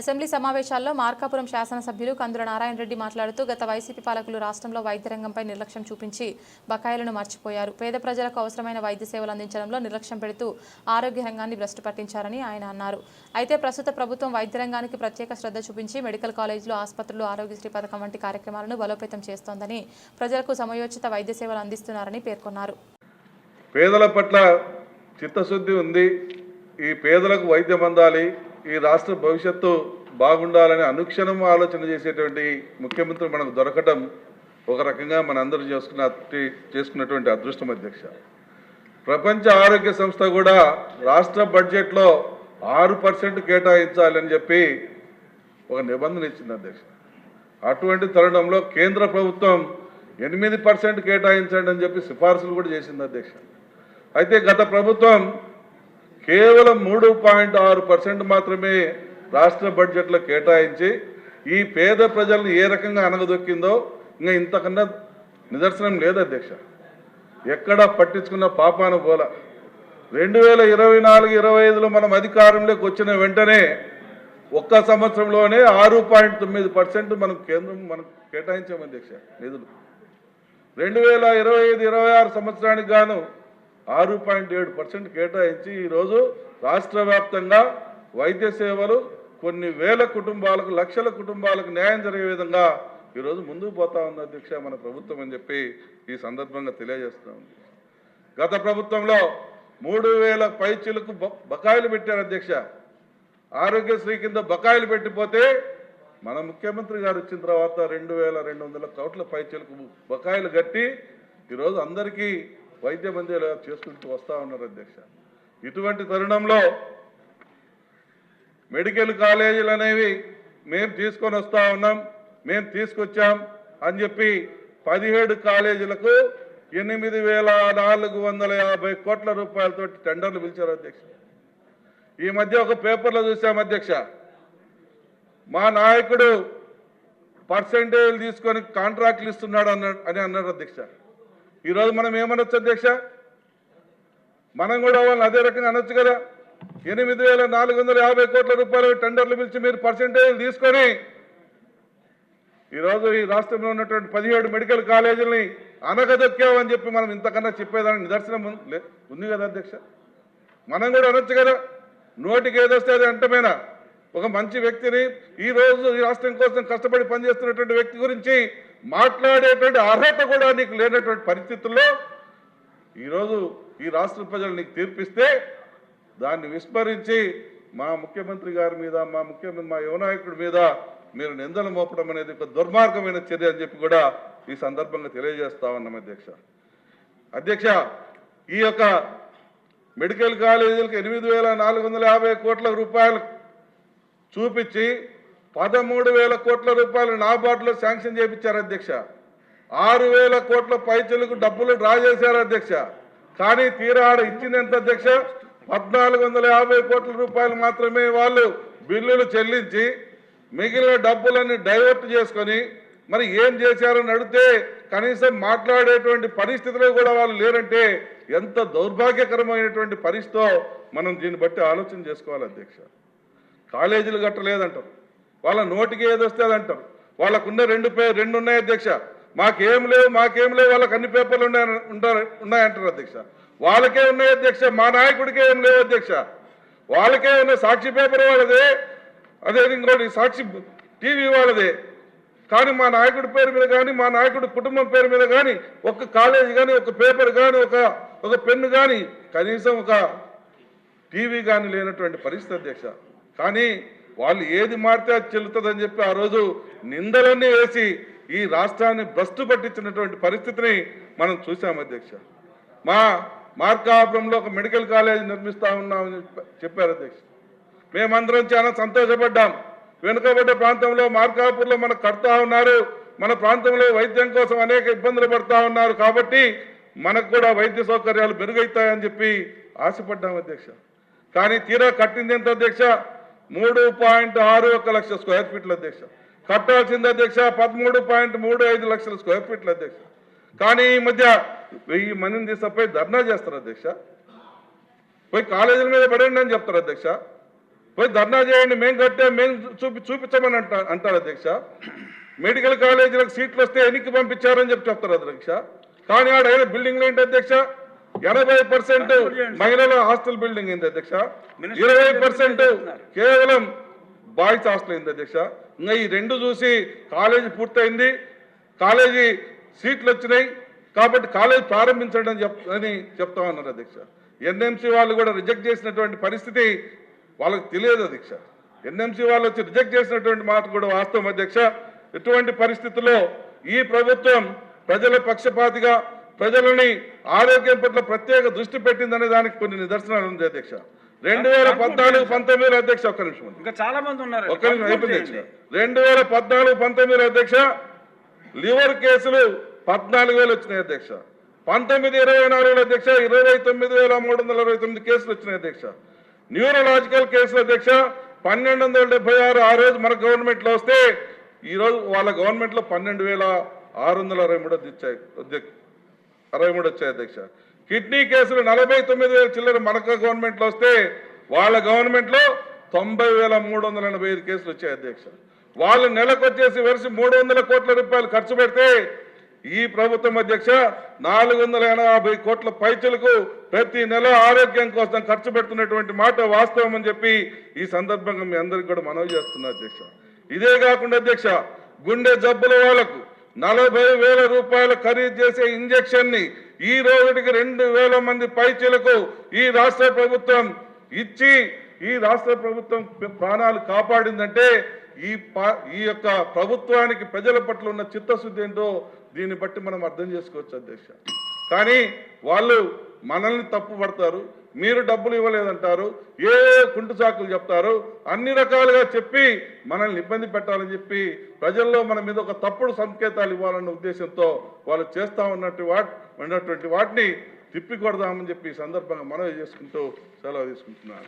Assembly సమావేశాల్లో మార్కాపురం శాసనసభ్యులు కందుల నారాయణ రెడ్డి మాట్లాడుతూ గత వైసీపీ పాలకులు రాష్ట్రంలో వైద్య రంగంపై నిర్లక్ష్యం చూపించి బకాయిలను మర్చిపోయారు. పేద ప్రజలకు అవసరమైన వైద్య సేవలు అందించడంలో నిర్లక్ష్యం పెడుతూ ఆరోగ్య రంగాన్ని భ్రష్టు పట్టించారని ఆయన అన్నారు. అయితే ప్రస్తుత ప్రభుత్వం వైద్య రంగానికి ప్రత్యేక శ్రద్ధ చూపించి మెడికల్ కాలేజీలు ఆసుపత్రులు ఆరోగ్యశ్రీ పథకం వంటి కార్యక్రమాలను బలోపేతం చేస్తోందని ప్రజలకు సమయోచిత వైద్య సేవలు అందిస్తున్నారని పేర్కొన్నారు. పేదల పట్ల చిత్తశుద్ధి ఉంది. ఈ పేదలకు వైద్యం అందాలి. ఈ రాష్ట్ర భవిష్యత్తు బాగుండాలని అనుక్షణం ఆలోచన చేసేటువంటి ముఖ్యమంత్రి మనకు దొరకటం ఒక రకంగా మనందరూ చేసుకున్న చేసుకున్నటువంటి అదృష్టం అధ్యక్ష. ప్రపంచ ఆరోగ్య సంస్థ కూడా రాష్ట్ర బడ్జెట్లో ఆరు పర్సెంట్ కేటాయించాలని చెప్పి ఒక నిబంధన ఇచ్చింది అధ్యక్ష. అటువంటి తరుణంలో కేంద్ర ప్రభుత్వం ఎనిమిది పర్సెంట్ కేటాయించండి అని చెప్పి సిఫార్సులు కూడా చేసింది అధ్యక్ష. అయితే గత ప్రభుత్వం కేవలం మూడు పాయింట్ ఆరు పర్సెంట్ మాత్రమే రాష్ట్ర బడ్జెట్లో కేటాయించి ఈ పేద ప్రజలను ఏ రకంగా అనగదొక్కిందో ఇంకా ఇంతకన్నా నిదర్శనం లేదు అధ్యక్ష. ఎక్కడ పట్టించుకున్న పాపాన పోల రెండు వేల ఇరవై నాలుగు ఇరవై ఐదులో మనం అధికారంలోకి వచ్చిన వెంటనే ఒక్క సంవత్సరంలోనే ఆరు పాయింట్ తొమ్మిది పర్సెంట్ మనం కేంద్రం మనం కేటాయించాం అధ్యక్ష నిధులు. రెండు వేల ఇరవై ఐదు ఇరవై ఆరు సంవత్సరానికి గాను ఆరు పాయింట్ ఏడు పర్సెంట్ కేటాయించి ఈరోజు రాష్ట్ర వ్యాప్తంగా వైద్య సేవలు కొన్ని వేల కుటుంబాలకు లక్షల కుటుంబాలకు న్యాయం జరిగే విధంగా ఈరోజు ముందుకు పోతా ఉంది అధ్యక్ష మన ప్రభుత్వం అని చెప్పి ఈ సందర్భంగా తెలియజేస్తా ఉంది గత ప్రభుత్వంలో మూడు వేల పైచిలకు బ- బకాయిలు పెట్టారు అధ్యక్ష. ఆరోగ్యశ్రీ కింద బకాయిలు పెట్టిపోతే మన ముఖ్యమంత్రి గారు వచ్చిన తర్వాత రెండు వేల రెండు వందల కోట్ల పైచలకు బకాయిలు కట్టి ఈరోజు అందరికీ వైద్యం అందేలా చేసుకుంటూ వస్తూ ఉన్నారు అధ్యక్ష? ఇటువంటి తరుణంలో మెడికల్ కాలేజీలు అనేవి మేము తీసుకొని వస్తా ఉన్నాం మేము తీసుకొచ్చాం అని చెప్పి పదిహేడు కాలేజీలకు ఎనిమిది వేల నాలుగు వందల యాభై కోట్ల రూపాయలతో టెండర్లు పిలిచారు అధ్యక్ష. ఈ మధ్య ఒక పేపర్లో చూసాం అధ్యక్ష. మా నాయకుడు పర్సంటేజ్ తీసుకొని కాంట్రాక్ట్లు ఇస్తున్నాడు అన్నాడు అని అన్నారు అధ్యక్ష. ఈరోజు మనం ఏమనొచ్చు అధ్యక్ష? మనం కూడా వాళ్ళని అదే రకంగా అనొచ్చు కదా. ఎనిమిది వేల నాలుగు వందల యాభై కోట్ల రూపాయలు టెండర్లు పిలిచి మీరు పర్సంటేజ్ తీసుకొని ఈరోజు ఈ రాష్ట్రంలో ఉన్నటువంటి పదిహేడు మెడికల్ కాలేజీలని అనగదొక్కామని చెప్పి మనం ఇంతకన్నా చెప్పేదానికి నిదర్శనం లే- ఉంది కదా అధ్యక్ష? మనం కూడా అనొచ్చు కదా. నోటికి ఏదొస్తే అది అంటమేనా? ఒక మంచి వ్యక్తిని ఈరోజు ఈ రాష్ట్రం కోసం కష్టపడి పనిచేస్తున్నటువంటి వ్యక్తి గురించి మాట్లాడేటువంటి అర్హత కూడా నీకు లేనటువంటి పరిస్థితుల్లో ఈరోజు ఈ రాష్ట్ర ప్రజలు నీకు తీర్పిస్తే దాన్ని విస్మరించి మా ముఖ్యమంత్రి గారి మీద మా ముఖ్యమంత్రి మా యువనాయకుడి మీద మీరు నిందలు మోపడం అనేది ఒక దుర్మార్గమైన చర్య అని చెప్పి కూడా ఈ సందర్భంగా తెలియజేస్తా ఉన్నాం అధ్యక్ష. అధ్యక్ష ఈ యొక్క మెడికల్ కాలేజీలకు ఎనిమిది వేల నాలుగు వందల యాభై కోట్ల రూపాయలు చూపించి పదమూడు వేల కోట్ల రూపాయలు నాబార్డులో శాంక్షన్ చేయించారు అధ్యక్ష. ఆరు వేల కోట్ల పైచలకు డబ్బులు డ్రా చేశారు అధ్యక్ష. కానీ తీరా ఆడ ఇచ్చింది ఎంత అధ్యక్ష? పద్నాలుగు వందల యాభై కోట్ల రూపాయలు మాత్రమే వాళ్ళు బిల్లులు చెల్లించి మిగిలిన డబ్బులన్నీ డైవర్ట్ చేసుకొని మరి ఏం చేశారని అడిగితే కనీసం మాట్లాడేటువంటి పరిస్థితిలో కూడా వాళ్ళు లేరంటే ఎంత దౌర్భాగ్యకరమైనటువంటి పరిస్థితో మనం దీన్ని బట్టి ఆలోచన చేసుకోవాలి అధ్యక్ష. కాలేజీలు కట్టలేదంటారు. వాళ్ళ నోటికి ఏదొస్తే అది అంటారు వాళ్ళకున్న రెండు పే రెండు ఉన్నాయి అధ్యక్ష. మాకేం లేవు మాకేం లేవు వాళ్ళకి అన్ని పేపర్లు ఉన్నాయి ఉంటారు ఉన్నాయంటారు అధ్యక్ష. వాళ్ళకే ఉన్నాయి అధ్యక్ష మా నాయకుడికే ఏం లేవు అధ్యక్ష. వాళ్ళకే ఉన్న సాక్షి పేపర్ వాళ్ళదే. అదే ఇంకోటి సాక్షి టీవీ వాళ్ళదే. కానీ మా నాయకుడి పేరు మీద కానీ మా నాయకుడి కుటుంబం పేరు మీద కానీ ఒక కాలేజీ కానీ ఒక పేపర్ కానీ ఒక ఒక పెన్ను కానీ కనీసం ఒక టీవీ కానీ లేనటువంటి పరిస్థితి అధ్యక్ష. కానీ వాళ్ళు ఏది మారితే అది చెల్లుతుందని చెప్పి ఆ రోజు నిందలన్నీ వేసి ఈ రాష్ట్రాన్ని భ్రష్టు పట్టించినటువంటి పరిస్థితిని మనం చూసాం అధ్యక్ష. మా మార్కాపురంలో ఒక మెడికల్ కాలేజ్ నిర్మిస్తా ఉన్నామని చెప్పారు అధ్యక్ష. మేమందరం చాలా సంతోషపడ్డాం. వెనుకబడ్డ ప్రాంతంలో మార్కాపూర్లో మనకు కడతా ఉన్నారు. మన ప్రాంతంలో వైద్యం కోసం అనేక ఇబ్బందులు పడతా ఉన్నారు కాబట్టి మనకు కూడా వైద్య సౌకర్యాలు మెరుగైతాయని చెప్పి ఆశపడ్డాం అధ్యక్ష. కానీ తీరా కట్టింది ఎంత అధ్యక్ష? మూడు పాయింట్ ఆరు ఒక లక్ష స్క్వేర్ ఫీట్ల అధ్యక్ష. కట్టాల్సింది అధ్యక్ష పదమూడు పాయింట్ మూడు ఐదు లక్షల స్క్వేర్ ఫీట్ల అధ్యక్ష. కానీ ఈ మధ్య వెయ్యి మందిని తీసుకపోయి ధర్నా చేస్తారు అధ్యక్ష. పోయి కాలేజీల మీద పడండి అని చెప్తారు అధ్యక్ష. పోయి ధర్నా చేయండి మేము కట్టే మేము చూపి చూపించమని అంట అంటారు అధ్యక్ష. మెడికల్ కాలేజీలకు సీట్లు వస్తే ఎన్నికి పంపించారని చెప్పి చెప్తారు అధ్యక్ష. కానీ ఆడ బిల్డింగ్లు ఏంటి అధ్యక్ష? ఎనభై పర్సెంట్ మహిళల హాస్టల్ బిల్డింగ్ ఏంటి అధ్యక్ష. ఇరవై పర్సెంట్ కేవలం బాయ్స్ హాస్టల్ అయింది అధ్యక్ష. ఇంకా ఈ రెండు చూసి కాలేజీ పూర్తయింది. కాలేజీ సీట్లు వచ్చినాయి. కాబట్టి కాలేజ్ ప్రారంభించండి అని చెప్ అని చెప్తా ఉన్నారు అధ్యక్ష. ఎన్ఎంసీ వాళ్ళు కూడా రిజెక్ట్ చేసినటువంటి పరిస్థితి వాళ్ళకి తెలియదు అధ్యక్ష. ఎన్ఎంసీ వాళ్ళు వచ్చి రిజెక్ట్ చేసినటువంటి మాట కూడా వాస్తవం అధ్యక్ష. ఇటువంటి పరిస్థితుల్లో ఈ ప్రభుత్వం ప్రజల పక్షపాతిగా ప్రజలని ఆరోగ్యం పట్ల ప్రత్యేక దృష్టి పెట్టిందనే దానికి కొన్ని నిదర్శనాలు ఉంది అధ్యక్ష. రెండు వేల పద్నాలుగు పంతొమ్మిదిలో అధ్యక్ష ఒక్క నిమిషం. ఇంకా చాలా మంది ఉన్నారు. ఒక్క నిమిషం అయిపోయింది రెండు వేల పద్నాలుగు పంతొమ్మిదిలో అధ్యక్ష లివర్ కేసులు పద్నాలుగు వేలు వచ్చినాయి అధ్యక్ష. పంతొమ్మిది ఇరవై నాలుగులో అధ్యక్ష ఇరవై తొమ్మిది వేల మూడు వందల అరవై తొమ్మిది కేసులు వచ్చినాయి అధ్యక్ష. న్యూరలాజికల్ కేసులు అధ్యక్ష పన్నెండు వందల డెబ్బై ఆరు ఆ రోజు మన గవర్నమెంట్లో వస్తే ఈ రోజు వాళ్ళ గవర్నమెంట్లో పన్నెండు వేల ఆరు వందల అరవై మూడు వచ్చాయి అధ్యక్ష. అరవై మూడు వచ్చాయి అధ్యక్ష. కిడ్నీ కేసులు నలభై తొమ్మిది వేల చిల్లర మనకు గవర్నమెంట్లో వస్తే వాళ్ళ గవర్నమెంట్లో తొంభై వేల మూడు వందల ఎనభై ఐదు కేసులు వచ్చాయి అధ్యక్ష. వాళ్ళు నెలకు వచ్చేసి వరుస మూడు వందల కోట్ల రూపాయలు ఖర్చు పెడితే ఈ ప్రభుత్వం అధ్యక్ష నాలుగు వందల ఎనభై కోట్ల పైచలకు ప్రతి నెల ఆరోగ్యం కోసం ఖర్చు పెడుతున్నటువంటి మాట వాస్తవం అని చెప్పి ఈ సందర్భంగా మీ అందరికి కూడా మనవి చేస్తున్నా అధ్యక్ష. ఇదే కాకుండా అధ్యక్ష గుండె జబ్బుల వాళ్ళకు నలభై వేల రూపాయలు ఖరీదు చేసే ఇంజక్షన్ని ఈ రోజుకి రెండు వేల మంది పైచీలకు ఈ రాష్ట్ర ప్రభుత్వం ఇచ్చి ఈ రాష్ట్ర ప్రభుత్వం ప్రాణాలు కాపాడిందంటే ఈ పా- ఈ యొక్క ప్రభుత్వానికి ప్రజల పట్ల ఉన్న చిత్తశుద్ధి ఏంటో దీన్ని బట్టి మనం అర్థం చేసుకోవచ్చు అధ్యక్ష. కానీ వాళ్ళు మనల్ని తప్పు పడతారు మీరు డబ్బులు ఇవ్వలేదంటారు ఏ కుంటు సాకులు చెప్తారు అన్ని రకాలుగా చెప్పి మనల్ని ఇబ్బంది పెట్టాలని చెప్పి ప్రజల్లో మన మీద ఒక తప్పుడు సంకేతాలు ఇవ్వాలన్న ఉద్దేశంతో వాళ్ళు చేస్తా ఉన్నట్టు వాట్ ఉన్నటువంటి వాటిని తిప్పి కొడదామని చెప్పి సందర్భంగా మనవి చేసుకుంటూ సెలవు తీసుకుంటున్నాను.